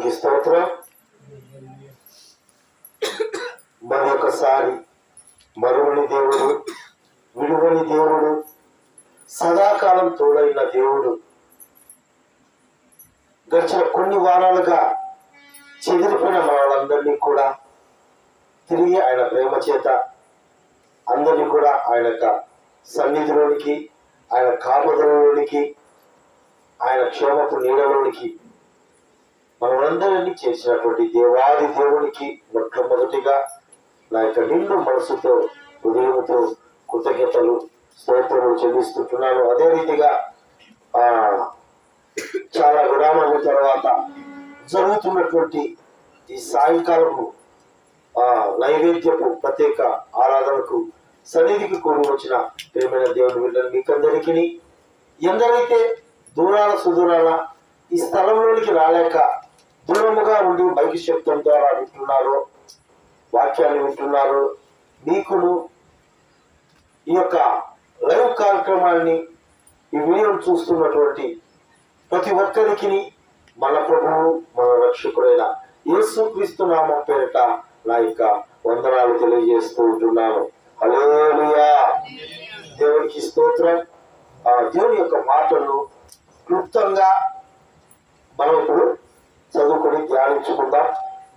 దేవునికి స్తోత్రం. మరి ఒకసారి మరువని దేవుడు విడువని దేవుడు సదాకాలం తోడైన దేవుడు గడిచిన కొన్ని వారాలుగా చెదిరిపోయిన వాళ్ళందరినీ కూడా తిరిగి ఆయన ప్రేమ చేత అందరినీ కూడా ఆయన యొక్క సన్నిధిలోనికి ఆయన కాపుదలలోనికి ఆయన క్షేమపు నీడలోనికి మనమందరినీ చేసినటువంటి దేవాది దేవునికి మొట్టమొదటిగా నా యొక్క నిండు మనసుతో ఉదయంతో కృతజ్ఞతలు స్తోత్రములు చెల్లిస్తుంటున్నాను. అదే రీతిగా ఆ చాలా విరామాల తర్వాత జరుగుతున్నటువంటి ఈ సాయంకాలము ఆ నైవేద్యపు ప్రత్యేక ఆరాధనకు సన్నిధికి కూడి వచ్చిన ప్రేమైన దేవుని బిడ్డలు మీకందరికీ ఎందరైతే దూరాల సుదూరాల ఈ స్థలంలోనికి రాలేక దూరముగా ఉండి బైక్ శబ్దం ద్వారా వింటున్నారు వాక్యాన్ని వింటున్నారు మీకును ఈ యొక్క లైవ్ కార్యక్రమాన్ని ఈ వీడియోను చూస్తున్నటువంటి ప్రతి ఒక్కరికి మన ప్రభువు మన రక్షకుడైన యేసు క్రీస్తు నామం పేరిట నా యొక్క వందనాలు తెలియజేస్తూ ఉంటున్నాను. అలేలుయా దేవునికి స్తోత్రం. ఆ దేవుని యొక్క మాటలు క్లుప్తంగా మనం ఇప్పుడు చదువుకొని ధ్యానించుకుందాం.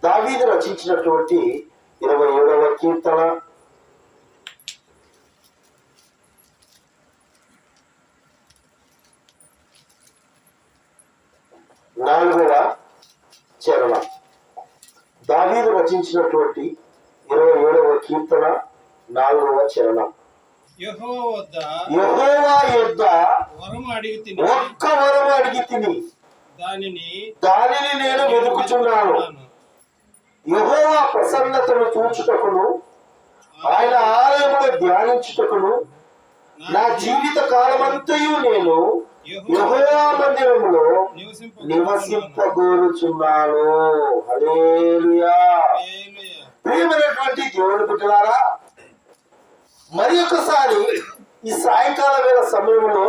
దావీదు రచించినటువంటి ఇరవై ఏడవ కీర్తన. నాలుగవ చరణం. దావీదు రచించినటువంటి ఇరవై ఏడవ కీర్తన నాలుగవ చరణం. యెహోవా యొద్ద ఒక్క వరం అడిగి తిని. దానిని దానిని నేను వెతుకుచున్నాను. యహోవా ప్రసన్నతను చూచుటకును ఆయన ఆలయమును ధ్యానించుటకును నా జీవిత కాలమంతయు నేను యహోవా మందిరంలో నివసింపగోరుచున్నాను హల్లెలూయా. ప్రియమైనటువంటి దేవుడు బిడ్డలారా మరి ఒకసారి ఈ సాయంకాల వేళ సమయంలో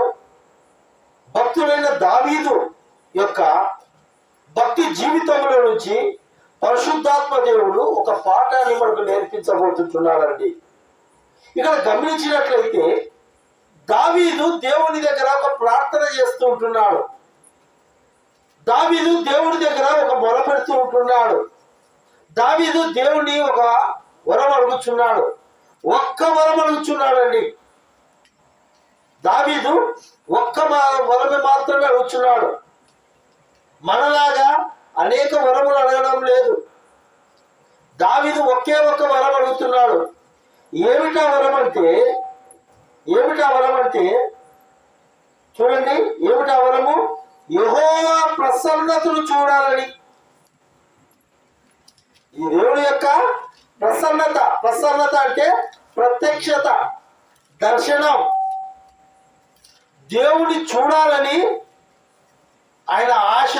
భక్తుడైన దావీదు యొక్క భక్తి జీవితంలో నుంచి పరిశుద్ధాత్మ దేవుడు ఒక పాఠాన్ని మనకు నేర్పించబోతున్నాడండి. ఇక్కడ గమనించినట్లయితే దావీదు దేవుని దగ్గర ఒక ప్రార్థన చేస్తూ ఉంటున్నాడు. దావీదు దేవుని దగ్గర ఒక మొర పెడుతూ ఉంటున్నాడు. దావీదు దేవుని ఒక వరం అడుగుచున్నాడు ఒక్క వరం అడుగుచున్నాడండి దావీదు ఒక్క మా- వరమే మాత్రమే అడుగుచున్నాడు. మనలాగా అనేక వరములు అడగడం లేదు. దావిదు ఒకే ఒక్క వరం అడుగుతున్నాడు. ఏమిటా వరం అంటే ఏమిటా వరం అంటే చూడండి ఏమిటా వరము? యహోవా ప్రసన్నతను చూడాలని. ఈ దేవుని యొక్క ప్రసన్నత ప్రసన్నత అంటే ప్రత్యక్షత దర్శనం. దేవుని చూడాలని ఆయన ఆశ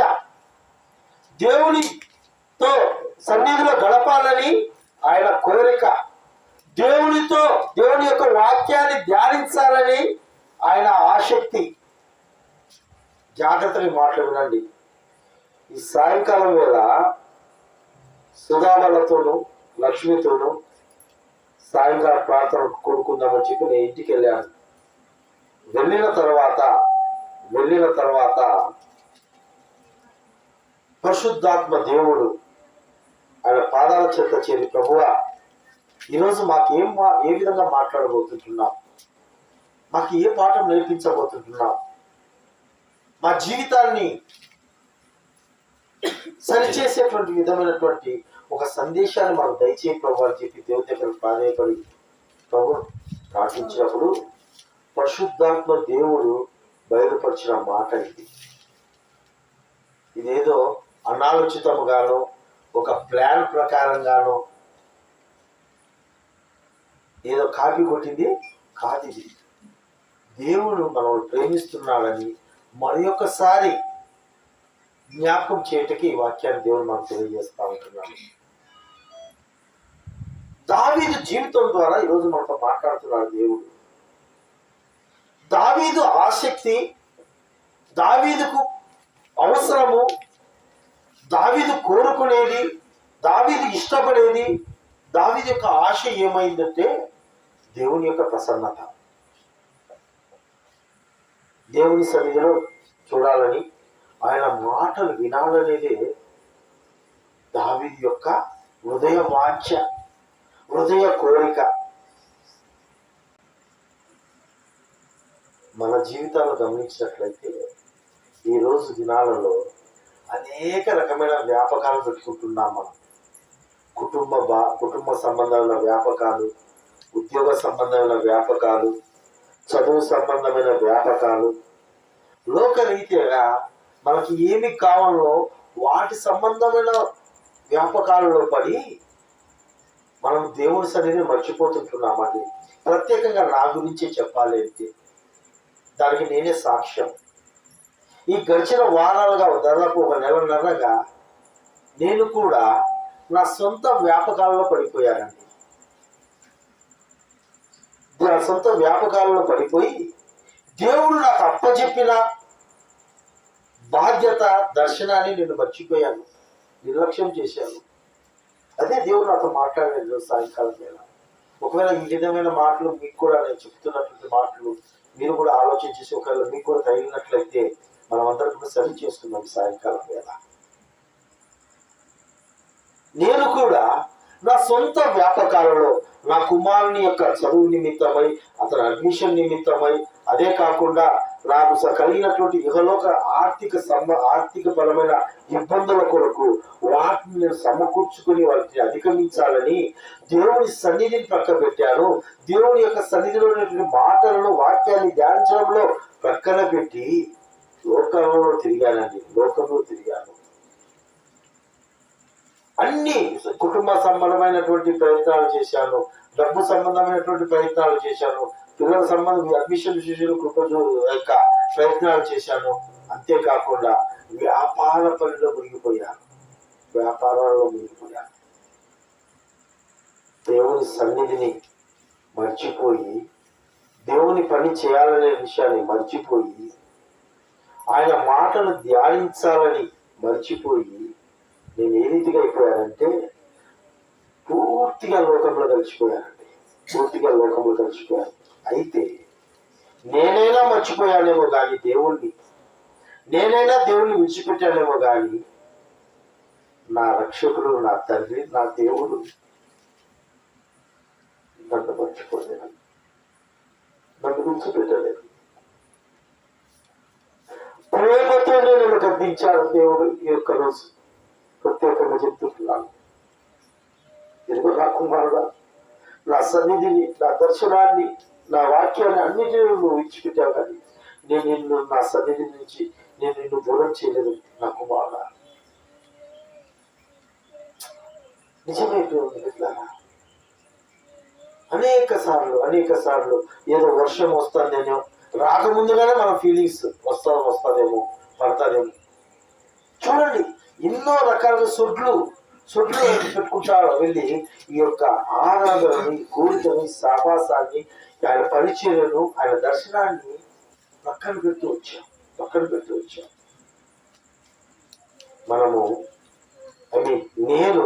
దేవునితో సన్నిధిలో గడపాలని ఆయన కోరిక. దేవునితో దేవుని యొక్క వాక్యాన్ని ధ్యానించాలని ఆయన ఆసక్తి. జాగ్రత్తని మాటలు ఈ సాయంకాలం వేళ సుధామలతోనూ లక్ష్మితోనూ సాయంకాల ప్రార్థన కొడుకుందామని చెప్పి నేను ఇంటికి వెళ్ళాను. వెళ్ళిన తర్వాత వెళ్ళిన తర్వాత పరిశుద్ధాత్మ దేవుడు ఆయన పాదాల చేత చేరి ప్రభువా ఈరోజు మాకేం మా- ఏ విధంగా మాట్లాడబోతుంటున్నాం? మాకు ఏ పాఠం నేర్పించబోతుంటున్నాం? మా జీవితాన్ని సరిచేసేటువంటి విధమైనటువంటి ఒక సందేశాన్ని మాకు దయచేయి ప్రభు అని చెప్పి దేవుని దగ్గర ప్రాధాన్యపడి ప్రభు ప్రార్థించినప్పుడు పరిశుద్ధాత్మ దేవుడు బయలుపరిచిన మాట ఇది. ఇదేదో అనాలోచితముగాను ఒక ప్లాన్ ప్రకారంగాను ఏదో కాపీ కొట్టింది కాదు ఇది దేవుడు మనల్ని ప్రేమిస్తున్నాడని మరి ఒక్కసారి జ్ఞాపకం చేయటకి ఈ వాక్యాన్ని దేవుడు మనకు తెలియజేస్తా ఉంటున్నాడు. దావీదు జీవితం ద్వారా ఈరోజు మనతో మాట్లాడుతున్నాడు దేవుడు. దావీదు ఆసక్తి దావీదుకు అవసరము దావిదు కోరుకునేది దావిదు ఇష్టపడేది దావిది యొక్క ఆశ ఏమైందంటే దేవుని యొక్క ప్రసన్నత. దేవుని సన్నిధిలో చూడాలని ఆయన మాటలు వినాలనేదే దావీదు యొక్క హృదయ వాంఛ హృదయ కోరిక. మన జీవితాలు గమనించినట్లయితే ఈ రోజు దినాలలో అనేక రకమైన వ్యాపకాలు పెట్టుకుంటున్నాం మనం. కుటుంబ బా కుటుంబ సంబంధమైన వ్యాపకాలు ఉద్యోగ సంబంధమైన వ్యాపకాలు చదువు సంబంధమైన వ్యాపకాలు. లోకరీత్యగా మనకి ఏమి కావాలో వాటి సంబంధమైన వ్యాపకాలలో పడి మనం దేవుని సన్నిధిని మర్చిపోతుంటున్నామండి ప్రత్యేకంగా నా గురించి చెప్పాలి అంటే దానికి నేనే సాక్ష్యం. ఈ గడిచిన వారాలుగా దాదాపు ఒక నెలన్నరగా నేను కూడా నా సొంత వ్యాపకాలలో పడిపోయానండి. నా సొంత వ్యాపకాలలో పడిపోయి దేవుడు నాకు అప్పచెప్పిన బాధ్యత దర్శనాన్ని నేను మర్చిపోయాను నిర్లక్ష్యం చేశాను. అదే దేవుడు నాతో మాట్లాడలేదు సాయంకాలం వేళ. ఒకవేళ ఈ విధమైన మాటలు మీకు కూడా నేను చెప్తున్నటువంటి మాటలు మీరు కూడా ఆలోచన చేసి ఒకవేళ మీకు కూడా తగిలినట్లయితే మనం అందరం కూడా సరి చేసుకుందాం సాయంకాలం వేళ. నేను కూడా నా సొంత వ్యాపకాలలో నా కుమారుని యొక్క చదువు నిమిత్తమై అతని అడ్మిషన్ నిమిత్తమై అదే కాకుండా నాకు కలిగినటువంటి ఇహలోక ఆర్థిక సమ ఆర్థిక పరమైన ఇబ్బందుల కొరకు వాటిని నేను సమకూర్చుకుని వాటిని అధిగమించాలని దేవుని సన్నిధిని పక్క పెట్టాను. దేవుని యొక్క సన్నిధిలో ఉన్నటువంటి మాటలను వాక్యాన్ని ధ్యానించడంలో పక్కన పెట్టి లోకంలో తిరిగానండి లోకంలో తిరిగాను. అన్ని కుటుంబ సంబంధమైనటువంటి ప్రయత్నాలు చేశాను డబ్బు సంబంధమైనటువంటి ప్రయత్నాలు చేశాను పిల్లల సంబంధం అడ్మిషన్ విషయంలో కుటుంబ యొక్క ప్రయత్నాలు చేశాను. అంతేకాకుండా వ్యాపార పనిలో మునిగిపోయాను వ్యాపారాల్లో మునిగిపోయాను దేవుని సన్నిధిని మర్చిపోయి దేవుని పని చేయాలనే విషయాన్ని మర్చిపోయి ఆయన మాటలు ధ్యానించాలని మర్చిపోయి నేను ఏ రీతిగా అయిపోయానంటే పూర్తిగా లోకంలో కలిసిపోయానండి పూర్తిగా లోకంలో కలిసిపోయాను అయితే నేనైనా మర్చిపోయానేమో కానీ దేవుణ్ణి నేనైనా దేవుణ్ణి విడిచిపెట్టానేమో కానీ నా రక్షకుడు నా తండ్రి నా దేవుడు నన్ను మర్చిపోలేను నన్ను విడిచిపెట్టలేదు. ప్రేమతోనే నేను గద్దించాను దేవుడు ఈ యొక్క రోజు. ప్రత్యేకంగా చెప్తున్నాను. ఇదిగో నా కుమారుడా? నా సన్నిధిని నా దర్శనాన్ని నా వాక్యాన్ని అన్నిటిని నువ్వు విడిచిపెట్టావు కానీ నేను నిన్ను నా సన్నిధి నుంచి నేను నిన్ను దూరం చేయలేదు నా కుమారుడా. నిజమైపోయింది బిడ్డలారా. అనేక సార్లు అనేక సార్లు ఏదో వర్షం వస్తుందేమో రాకముందుగానే మన ఫీలింగ్స్ వస్తా వస్తుందేమో పడతాదేమో. చూడండి ఎన్నో రకాల సొడ్లు సొడ్లు పెట్టుకుంటారు వెళ్ళి ఈ యొక్క ఆరాధనని కోరికని సావాసాన్ని ఆయన పరిచయను ఆయన దర్శనాన్ని పక్కన పెడుతూ వచ్చాం పక్కన పెడుతూ వచ్చాం. మనము ఐ మీన్ నేను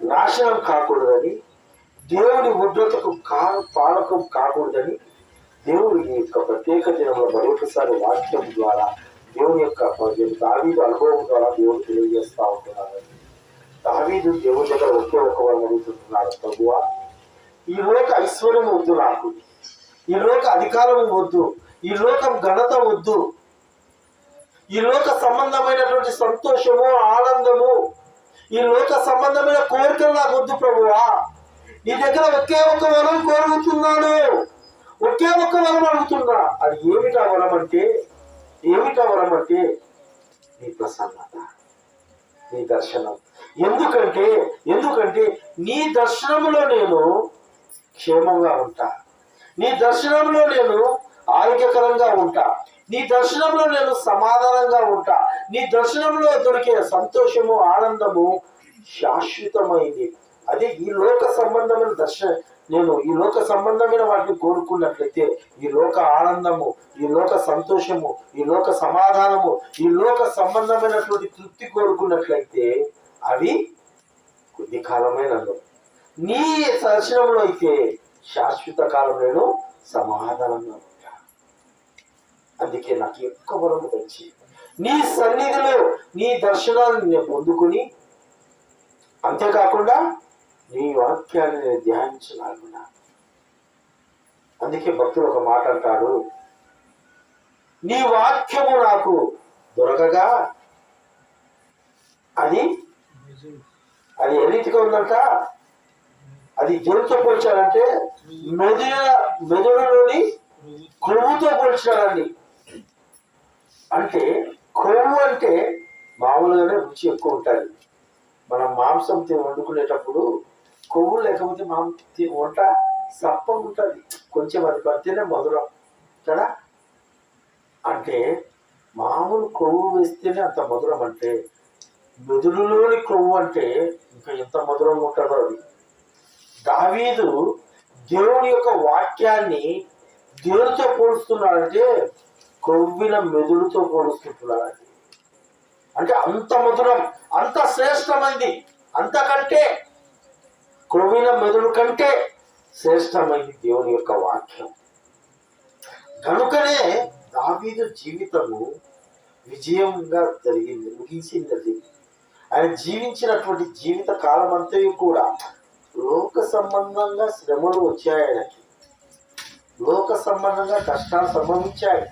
నాశనం కాకూడదని దేవుని ఉగ్రతకు కా పాలకం కాకూడదని దేవుడు ఈ యొక్క ప్రత్యేక దినంలో మరొకసారి వాక్యం ద్వారా దేవుని యొక్క దావీదు అనుభవం ద్వారా దేవుడు తెలియజేస్తా ఉంటున్నాడు. దావీదు దేవుని దగ్గర ఒకే ఒక వారు అడుగుతున్నాడు ప్రభువా ఈ లోక ఐశ్వర్యం వద్దు నాకు. ఈ లోక అధికారం వద్దు. ఈ లోకం ఘనత వద్దు. ఈ లోక సంబంధమైనటువంటి సంతోషము ఆనందము ఈ లోక సంబంధమైన కోరికలు నాకు వద్దు ప్రభువా. నీ దగ్గర ఒకే ఒక్క వరం కోరుతున్నాను. ఒకే ఒక్క వరం అడుగుతున్నా. అది ఏమిటా వరం అంటే? ఏమిటా వరం అంటే? నీ ప్రసన్నత నీ దర్శనం. ఎందుకంటే ఎందుకంటే నీ దర్శనంలో నేను క్షేమంగా ఉంటా. నీ దర్శనంలో నేను ఆరోగ్యకరంగా ఉంటా. నీ దర్శనంలో నేను సమాధానంగా ఉంటా. నీ దర్శనంలో దొరికే సంతోషము ఆనందము శాశ్వతమైంది అదే ఈ లోక సంబంధమైన దర్శ నేను ఈ లోక సంబంధమైన వాటిని కోరుకున్నట్లయితే ఈ లోక ఆనందము ఈ లోక సంతోషము ఈ లోక సమాధానము ఈ లోక సంబంధమైనటువంటి తృప్తి కోరుకున్నట్లయితే అవి కొద్ది కాలమైన నీ దర్శనంలో అయితే శాశ్వత కాలం నేను సమాధానంగా అందుకే నాకు ఎక్కువ వరం తెచ్చి నీ సన్నిధిలో నీ దర్శనాన్ని నేను పొందుకుని అంతేకాకుండా నీ వాక్యాన్ని నేను ధ్యానించగలుగునా అందుకే భక్తులు ఒక మాట అంటాడు నీ వాక్యము నాకు దొరకగా? అది? అది ఏ రీతిగా ఉందంట? అది జలుతో పోల్చాలంటే మెదడు మెదడులోని కొవ్వుతో పోల్చాడండి అంటే కొవ్వు అంటే మామూలుగానే రుచి ఎక్కువ ఉంటుంది. మనం మాంసం తిని వండుకునేటప్పుడు కొవ్వు లేకపోతే మాంసం వంట సప్ప ఉంటుంది కొంచెం అది పడితేనే మధురం. కదా? అంటే మామూలు కొవ్వు వేస్తేనే అంత మధురం అంటే మెదుడులోని కొవ్వు అంటే ఇంకా ఎంత మధురంగా ఉంటుందో అది. దావీదు దేవుని యొక్క వాక్యాన్ని దేవునితో పోలుస్తున్నాడంటే కొవ్విన మెదుడుతో పోలుస్తుంటున్నాడండి. అంటే అంత మధురం అంత శ్రేష్టమైంది అంతకంటే కొవ్విన మెదడు కంటే శ్రేష్టమైంది దేవుని యొక్క వాక్యం. కనుకనే దావీదు జీవితము విజయంగా జరిగింది ముగించింది. అది ఆయన జీవించినటువంటి జీవిత కాలం అంతయు కూడా లోక సంబంధంగా శ్రమలు వచ్చాయి ఆయనకి. లోక సంబంధంగా కష్టాలు సంభవించాయి.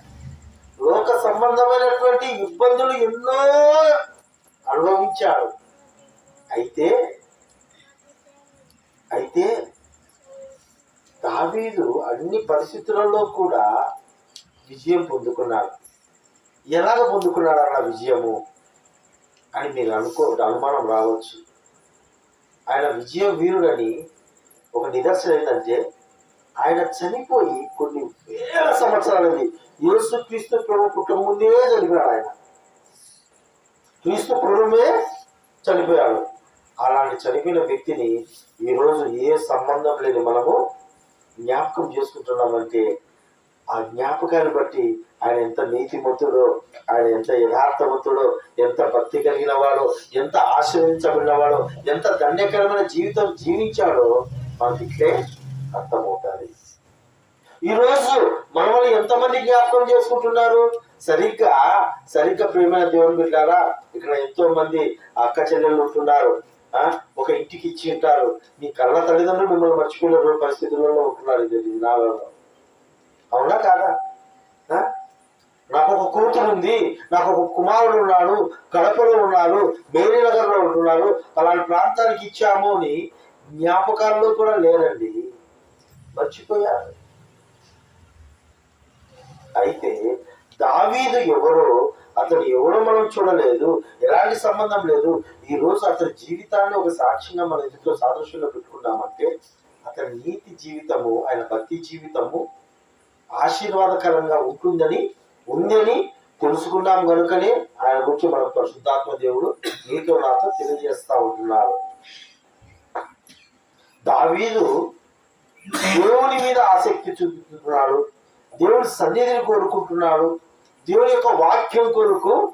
లోక సంబంధమైనటువంటి ఇబ్బందులు ఎన్నో అనుభవించాడు. అయితే అయితే దావీదు అన్ని పరిస్థితులలో కూడా విజయం పొందుకున్నాడు. ఎలాగ పొందుకున్నాడు అన్న విజయము అని మీరు అనుకో అనుమానం రావచ్చు. ఆయన విజయ వీరుడని ఒక నిదర్శనం ఏంటంటే ఆయన చనిపోయి కొన్ని వేల సంవత్సరాలది యేసు క్రీస్తు ప్రభు పుట్టక ముందే చనిపోయాడు ఆయన. క్రీస్తు ప్రభుమే చనిపోయాడు. అలాంటి చనిపోయిన వ్యక్తిని ఈరోజు ఏ సంబంధం లేని మనము జ్ఞాపకం చేసుకుంటున్నామంటే ఆ జ్ఞాపకాన్ని బట్టి ఆయన ఎంత నీతిమంతుడో ఆయన ఎంత యథార్థవంతుడో ఎంత భక్తి కలిగిన వాడో ఎంత ఆశ్రయించబడిన వాడో ఎంత ధన్యకరమైన జీవితం జీవించాడో మనకి ఇట్లే అర్థమవుతుంది. ఈరోజు మనల్ని ఎంతమంది జ్ఞాపకం చేసుకుంటున్నారు? సరిగ్గా సరిగ్గా ప్రేమైన దేవుని బిడ్డారా ఇక్కడ ఎంతో మంది అక్క చెల్లెళ్ళు ఉంటున్నారు. ఒక ఇంటికి ఇచ్చి ఉంటారు మీ కళ్ళ తల్లిదండ్రులు మిమ్మల్ని మర్చిపోయిన పరిస్థితులలో ఉంటున్నారు ఇది నాలో అవునా కాదా? ఆ? నాకు ఒక కూతురు ఉంది. నాకు ఒక కుమారుడు ఉన్నాడు. కడపలో ఉన్నాడు. మేరీ నగర్లో అలాంటి ప్రాంతానికి ఇచ్చాము అని జ్ఞాపకాల్లో కూడా లేరండి. మర్చిపోయారు. అయితే దావీదు ఎవరో అతడు ఎవరో మనం చూడలేదు ఎలాంటి సంబంధం లేదు. ఈ రోజు అతని జీవితాన్ని ఒక సాక్ష్యంగా మన ఎదుటిలో సాదృశ్యంగా పెట్టుకున్నామంటే అతని నీతి జీవితము ఆయన భక్తి జీవితము ఆశీర్వాదకరంగా ఉంటుందని ఉందని తెలుసుకున్నాం కనుకనే ఆయన గురించి మన పరిశుద్ధాత్మ దేవుడు నీతో నాతో తెలియజేస్తా ఉంటున్నారు దావీదు దేవుని మీద ఆసక్తి చూపుతున్నాడు. దేవుని సన్నిధిని కోరుకుంటున్నాడు. దేవుని యొక్క వాక్యం కొరకు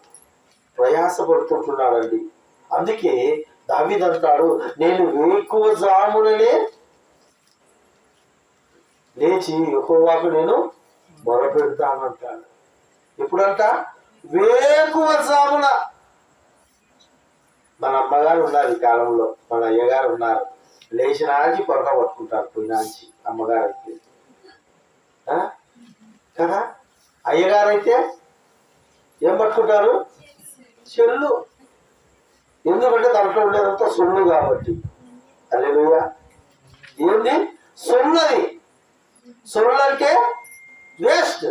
ప్రయాసపడుతుంటున్నాడండి. అందుకే దావిదంటాడు నేను వేకువ జాముననే లేచి యెహోవాకు నేను మొరపెడతానంటాడు. ఎప్పుడంట? వేకువ జామున. మన అమ్మగారు ఉన్నారు ఈ కాలంలో మన అయ్యగారు ఉన్నారు. లేచిన ఆంచి పొరక పట్టుకుంటారు పోయినాంచి అమ్మగారు అయితే ఆ? కదా? అయ్యగారు అయితే ఏం పట్టుకుంటారు? చెల్లు. ఎందుకంటే దాంట్లో ఉండేదంతా సొమ్ము కాబట్టి. అదే ఏంది? సొల్లది సొల్లు అంటే వేస్ట్.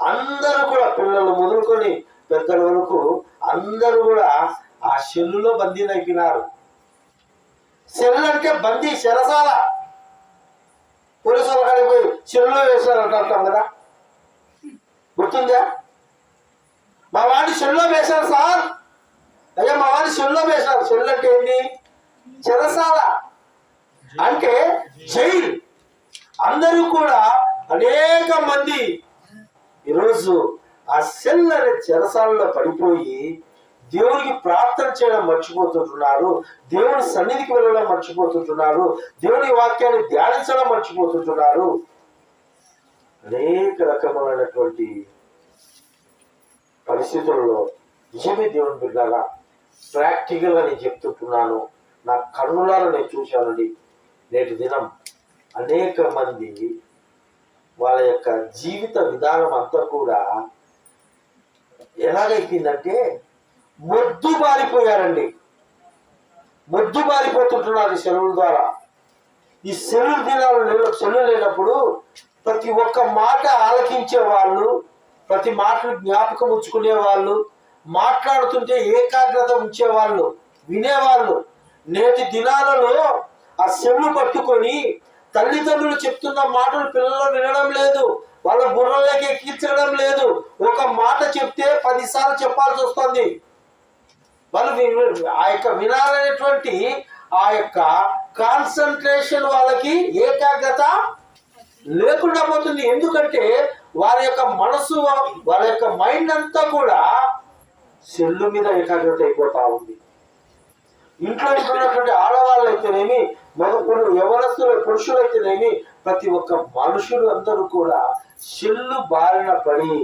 అందరూ కూడా పిల్లలు మొదలుకొని పెద్దల వరకు అందరూ కూడా ఆ సెల్లులో బందీనైపోయినారు సెల్ అంటే బందీ చెరసాల. పోలీసు వాళ్ళ కాడికి పోయి సెల్లులో వేసినారంట అంటాం కదా. గుర్తుందా? మా వాడిని సెల్లో వేశారు సార్. అయ్యా మా వాడిని సెల్లో వేశారు. చెల్లు అంటే ఏంటి? చెరసాల. అంటే జైలు. అందరూ కూడా అనేక మంది ఈరోజు ఆ సెల్ అనే చెరసాలలో పడిపోయి దేవునికి ప్రార్థన చేయడం మర్చిపోతుంటున్నారు. దేవుని సన్నిధికి వెళ్ళడం మర్చిపోతుంటున్నారు. దేవుని వాక్యాన్ని ధ్యానించడం మర్చిపోతుంటున్నారు. అనేక రకములైనటువంటి పరిస్థితుల్లో నిజమే దేవుని బిడ్డగా ప్రాక్టికల్ అని నేను చెప్తుంటున్నాను నా కన్నులారా నేను చూశానండి. నేటి దినం అనేక మంది వాళ్ళ యొక్క జీవిత విధానం అంతా కూడా ఎలాగైపోయిందంటే మొద్దు బారిపోయారండి మొద్దు బారిపోతుంటున్నారు ఈ సెలవుల ద్వారా. ఈ సెలవు దినాలు సెలవు లేనప్పుడు ప్రతి ఒక్క మాట ఆలకించే వాళ్ళు ప్రతి మాటను జ్ఞాపకం ఉంచుకునే వాళ్ళు మాట్లాడుతుంటే ఏకాగ్రత ఉంచేవాళ్ళు వినేవాళ్ళు నేటి దినాలలో ఆ సెల్లు పట్టుకొని తల్లిదండ్రులు చెప్తున్న మాటలు పిల్లలు వినడం లేదు వాళ్ళ బుర్రలోకి ఎక్కించడం లేదు. ఒక మాట చెప్తే పదిసార్లు చెప్పాల్సి వస్తుంది. వాళ్ళు ఆ యొక్క వినాలనేటువంటి ఆ యొక్క కాన్సన్ట్రేషన్ వాళ్ళకి ఏకాగ్రత లేకుండా పోతుంది. ఎందుకంటే వారి యొక్క మనసు వారి యొక్క మైండ్ అంతా కూడా సెల్లు మీద ఏకాగ్రత అయిపోతా ఉంది. ఇంట్లో ఉన్నటువంటి ఆడవాళ్ళు అయితేనేమి మగ యవనస్తులు పురుషులు అయితేనేమి ప్రతి ఒక్క మనుషులు అందరూ కూడా సెల్లు బారిన పడి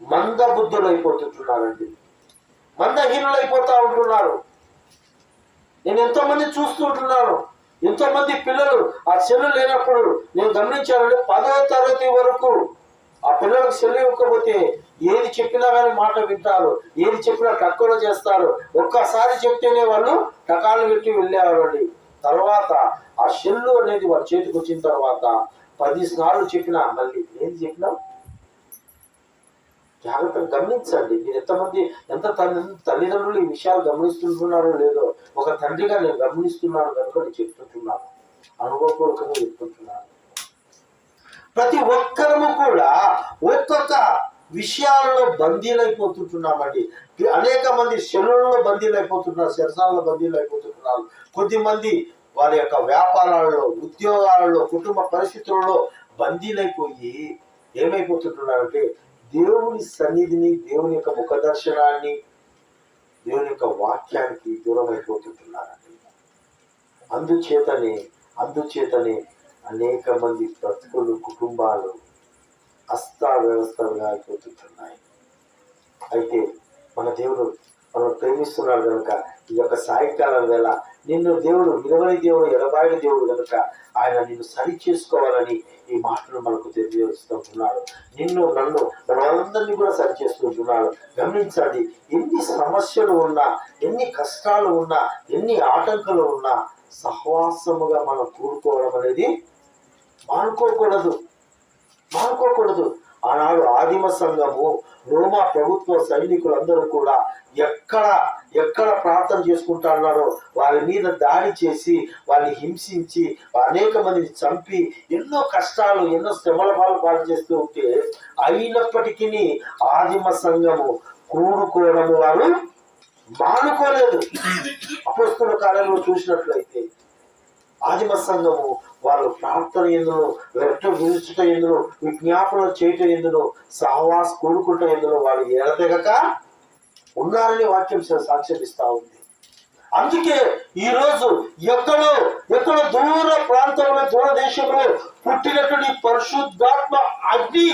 మంద బుద్ధులు అయిపోతుంటున్నారండి మందహీనులు అయిపోతా ఉంటున్నారు. నేను ఎంతో మంది చూస్తుంటున్నాను ఇంతమంది పిల్లలు ఆ సెల్లు లేనప్పుడు నేను గమనించానంటే పదవ తరగతి వరకు ఆ పిల్లలకు సెల్లు ఇవ్వకపోతే ఏది చెప్పినా కానీ మాట వింటారు ఏది చెప్పినా తక్కువలో చేస్తారు. ఒక్కసారి చెప్తేనే వాళ్ళు టకాలు పెట్టి వెళ్ళేవారండి. తర్వాత ఆ సెల్లు అనేది వాళ్ళ చేతికి వచ్చిన తర్వాత పది సార్లు చెప్పినా మళ్ళీ ఏది చెప్పినా జాగ్రత్తగా గమనించండి. మీరు ఎంతమంది ఎంత తల్లి తల్లిదండ్రులు ఈ విషయాలు గమనిస్తుంటున్నారో లేదో ఒక తండ్రిగా నేను గమనిస్తున్నాను కనుక నేను చెప్తుంటున్నాను. అనుభవపూర్వకంగా చెప్తుంటున్నాను. ప్రతి ఒక్కరము కూడా ఒక్కొక్క విషయాల్లో బందీలైపోతుంటున్నామండి. అనేక మంది శనులలో బందీలైపోతున్నారు శరసాలలో బందీలైపోతుంటున్నారు కొద్ది మంది వారి యొక్క వ్యాపారాల్లో ఉద్యోగాలలో కుటుంబ పరిస్థితులలో బందీలైపోయి ఏమైపోతుంటున్నారంటే దేవుని సన్నిధిని దేవుని యొక్క ముఖ దర్శనాన్ని దేవుని యొక్క వాక్యానికి దూరం అయిపోతుంటున్నారండి అందుచేతనే అందుచేతనే అనేక మంది బ్రతుకులు కుటుంబాలు అస్తావ్యవస్థలుగా అయిపోతుంటున్నాయి. అయితే మన దేవుడు మనం ప్రేమిస్తున్నాడు కనుక ఈ యొక్క సాయంకాలం వేళ నిన్ను దేవుడు విలువని దేవుడు ఎడబాయిన దేవుడు కనుక ఆయన నిన్ను సరి చేసుకోవాలని ఈ మాటను మనకు తెలియజేస్తుంటున్నాడు. నిన్ను నన్ను మనందరినీ కూడా సరి చేసుకుంటున్నాడు గమనించండి ఎన్ని సమస్యలు ఉన్నా ఎన్ని కష్టాలు ఉన్నా ఎన్ని ఆటంకాలు ఉన్నా సహవాసముగా మనం కూడుకోవడం అనేది మానుకోకూడదు. మానుకోకూడదు. ఆనాడు ఆదిమ సంఘము రోమా ప్రభుత్వ సైనికులందరూ కూడా ఎక్కడ ఎక్కడ ప్రార్థన చేసుకుంటున్నారో వారి మీద దాడి చేసి వారిని హింసించి అనేక మందిని చంపి ఎన్నో కష్టాలు ఎన్నో శ్రమల పాలు పాలు చేస్తూ ఉంటే అయినప్పటికీ ఆదిమ సంఘము కూడుకోవడము వారు మానుకోలేదు. అపస్తుల కాలంలో చూసినట్లయితే ఆదిమ సంఘము వాళ్ళు ప్రార్థన ఎందులో రెట్ట విరుచుట ఎందులో విజ్ఞాపన చేయటం ఎందులో సహవాస్ కూడుకుంట ఎందులో వాళ్ళు ఎడతెగక ఉన్నారని వాక్యం సా- ఉంది. అందుకే ఈ రోజు ఎక్కడో ఎక్కడ దూర ప్రాంతంలో దూర దేశంలో పుట్టినటువంటి పరిశుద్ధాత్మ అగ్ని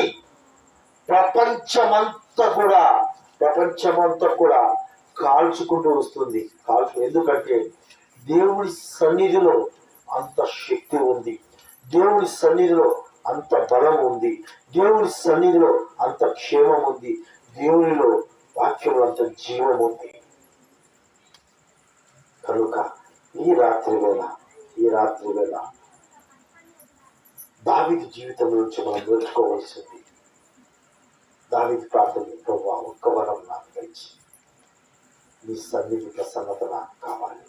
ప్రపంచమంతా కూడా ప్రపంచమంతా కూడా కాల్చుకుంటూ వస్తుంది. కాల్చు ఎందుకంటే దేవుడి సన్నిధిలో అంత శక్తి ఉంది. దేవుడి సన్నిధిలో అంత బలం ఉంది. దేవుడి సన్నిధిలో అంత క్షేమం ఉంది. దేవునిలో వాక్యంలో అంత జీవం ఉంది. కనుక ఈ రాత్రి వేళ ఈ రాత్రి వేళ దావిది జీవితం నుంచి మనం నేర్చుకోవాల్సింది దావిది ప్రార్థన ప్రభావ ఒక్క వరం నాకు తెలిసి నీ సన్నిధి ప్రసన్నత నాకు కావాలి.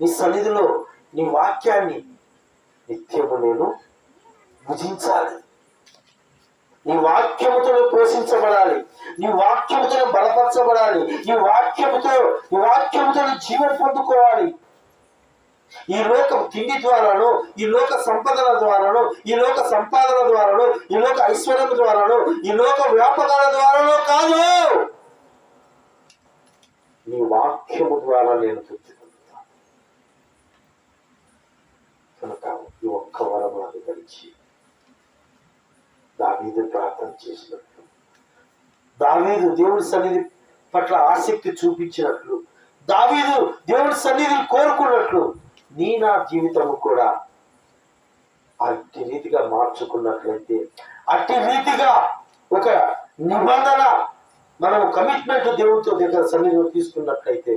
నీ సన్నిధిలో నీ వాక్యాన్ని నిత్యము నేను భుజించాలి. నీ వాక్యముతో పోషించబడాలి. నీ వాక్యముతో బలపరచబడాలి. నీ వాక్యముతో నీ వాక్యముతో జీవం పొందుకోవాలి. ఈ లోక తిండి ద్వారాను ఈ లోక సంపదల ద్వారాను ఈ లోక సంపాదన ద్వారాను ఈ లోక ఐశ్వర్యం ద్వారాను ఈ లోక వ్యాపకాల ద్వారాను కాదు. నీ వాక్యము ద్వారా నేను తృప్తి పొందుతాను కనుక ఈ ఒక్క దావీదు ప్రార్థన చేసినట్లు. దావీదు దేవుడి సన్నిధి పట్ల ఆసక్తి చూపించినట్లు. దావీదు దేవుడి సన్నిధిని కోరుకున్నట్లు. నీ నా జీవితము కూడా అట్టి రీతిగా మార్చుకున్నట్లయితే అట్టి రీతిగా ఒక నిబంధన మనం కమిట్మెంట్ దేవుడితో దగ్గర సన్నిధిలో తీసుకున్నట్లయితే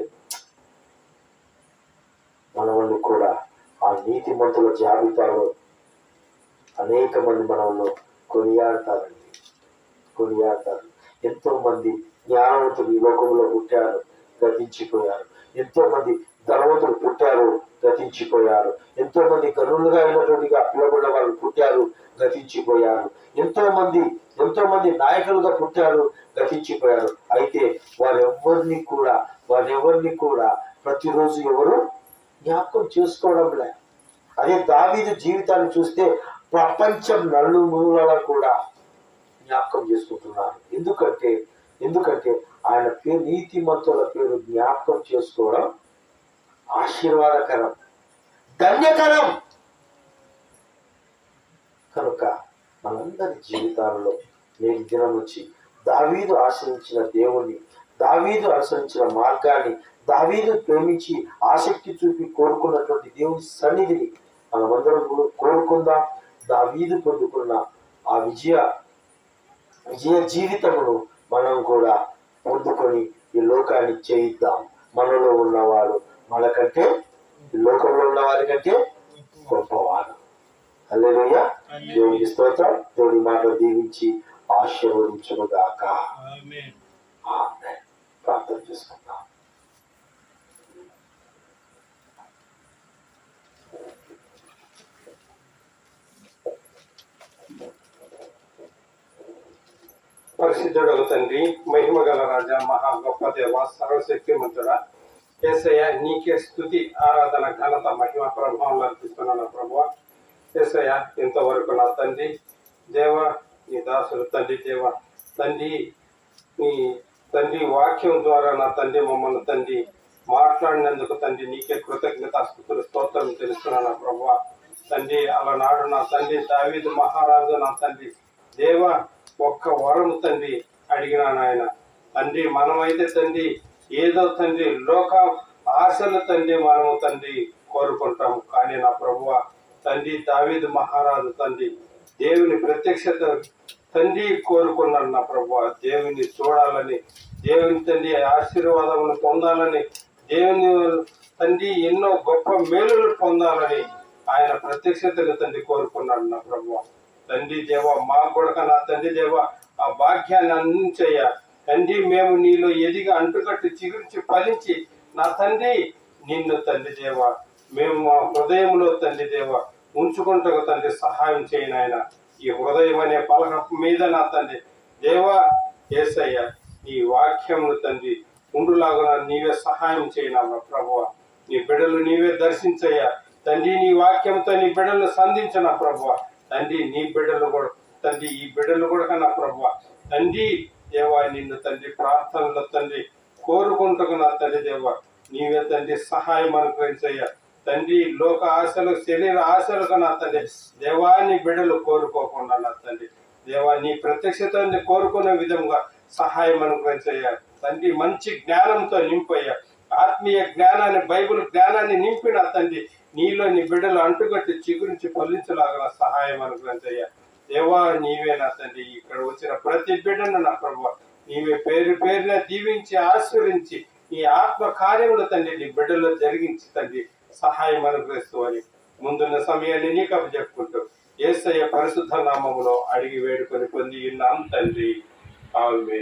మనల్ని కూడా ఆ నీతిమంతుల జాబితాలో అనేక మంది మనల్ని కొనియాడతారండి. కొనియాడతారు. ఎంతో మంది జ్ఞానవంతులు ఈ లోకంలో పుట్టారు గతించిపోయారు. ఎంతో మంది ధనవంతులు పుట్టారు గతించిపోయారు. ఎంతో మంది గనులుగా అయినటువంటిగా పిలబడిన వాళ్ళు పుట్టారు గతించిపోయారు. ఎంతో మంది ఎంతో మంది నాయకులుగా పుట్టారు గతించిపోయారు. అయితే వారెవరిని కూడా వారెవరిని కూడా ప్రతిరోజు ఎవరు జ్ఞాపకం చేసుకోవడం లే. అదే దావీదు జీవితాన్ని చూస్తే ప్రపంచం నలుమూలల కూడా జ్ఞాపకం చేసుకుంటున్నారు. ఎందుకంటే ఎందుకంటే ఆయన పేరు నీతిమంతుల పేరు జ్ఞాపకం చేసుకోవడం ఆశీర్వాదకరం ధన్యకరం. కనుక మనందరి జీవితాల్లో నేటి దినం నుంచి దావీదు ఆశ్రయించిన దేవుణ్ణి దావీదు అనుసరించిన మార్గాన్ని దావీదు ప్రేమించి ఆసక్తి చూపి కోరుకున్నటువంటి దేవుని సన్నిధిని మనమందరం కో- కోరుకుందాం. దావీదు పొందుకున్న ఆ విజయ విజయ జీవితమును మనం కూడా పొందుకొని ఈ లోకాన్ని చేయిద్దాం. మనలో ఉన్నవారు మనకంటే ఈ లోకంలో ఉన్న వారి కంటే గొప్పవారు అల్లెలుయ్య దేవునికి స్తోత్రం. దేవుని మాట దీవించి ఆశీర్వదించును గాక. ఆమేన్ ఆమేన్. ప్రార్థన చేసుకుందాం. పరిశుద్ధుడు తండ్రి మహిమ గల రాజా మహా గొప్ప దేవ సర్వశక్తిమంతుడా ఏసయ్య నీకే స్థుతి ఆరాధన ఘనత మహిమ ప్రభావం అర్పిస్తున్నాను ప్రభు ఏసయ్య ఇంతవరకు నా తండ్రి దేవ నీ దాసుడు తండ్రి దేవ తండ్రి నీ తండ్రి వాక్యం ద్వారా నా తండ్రి మమ్మల్ని తండ్రి మాట్లాడినందుకు తండ్రి నీకే కృతజ్ఞత స్థుతులు స్తోత్రం తెలుస్తున్నాను ప్రభు తండ్రి అలనాడు నా తండ్రి దావీదు మహారాజు నా తండ్రి. దేవ ఒక్క వరం తండ్రి అడిగినా నాయన. తండ్రి మనమైతే తండ్రి ఏదో తండ్రి లోక ఆశల తండ్రి మనము తండ్రి కోరుకుంటాము. కానీ నా ప్రభువ తండ్రి దావీదు మహారాజు తండ్రి దేవుని ప్రత్యక్షత తండ్రి కోరుకున్నాను నా ప్రభు దేవుని చూడాలని దేవుని తండ్రి ఆశీర్వాదములు పొందాలని దేవుని తండ్రి ఎన్నో గొప్ప మేలులు పొందాలని ఆయన ప్రత్యక్షతను తండ్రి కోరుకున్నాడు నా ప్రభు తండ్రి దేవ మా కొడుక నా తండ్రి దేవ ఆ భాగ్యాన్ని అందించయ్యా. తండ్రి మేము నీలో ఎదిగి అంటుకట్టు చిగురించి ఫలించి నా తండ్రి నిన్ను తండ్రి దేవ. మేము మా హృదయంలో తండ్రి దేవ ఉంచుకుంటూ తండ్రి సహాయం చేయను ఆయన ఈ హృదయం అనే పలక మీద నా తండ్రి. దేవా ఏసయ్య ఈ వాక్యమును తండ్రి ఉండులాగా నీవే సహాయం చేయనా ప్రభువ. నీ బిడ్డలు నీవే దర్శించయ్యా. తండ్రి నీ వాక్యంతో నీ బిడ్డలు సంధించిన ప్రభువ. తండ్రి నీ బిడ్డలు కూడా తండ్రి ఈ బిడ్డలు కూడా కన్నా ప్రభు తండ్రి దేవా నిన్ను తండ్రి ప్రార్థనలో తండ్రి కోరుకుంటుకు నా తండ్రి దేవ నీవే తండ్రి సహాయం అనుగ్రహించయ్యా. తండ్రి లోక ఆశలు శరీర ఆశలు కన్నా తండ్రి దేవాన్ని బిడ్డలు కోరుకోకుండా నా తండ్రి. దేవా నీ ప్రత్యక్షతని కోరుకునే విధంగా సహాయం అనుగ్రహించయ్యా. తండ్రి మంచి జ్ఞానంతో నింపయ్యా. ఆత్మీయ జ్ఞానాన్ని బైబిల్ జ్ఞానాన్ని నింపిన తండ్రి నీలో నీ బిడ్డలు అంటుకట్టి చిగురించి ఫలించలాగా సహాయం అనుగ్రహించయ్యా దేవా నీవే నా తండ్రి. ఇక్కడ వచ్చిన ప్రతి బిడ్డను నా ప్రభు నీవే పేరు పేరున దీవించి ఆశ్రయించి నీ ఆత్మ కార్యములు తండ్రి నీ బిడ్డలో జరిగించి తండ్రి సహాయం అనుగ్రహిస్తూ అని ముందున్న సమయాన్ని నీకు చెప్పుకుంటూ ఏసయ్య పరిశుద్ధ నామములో అడిగి వేడుకొని పొంది ఉన్నాం తండ్రి. ఆమె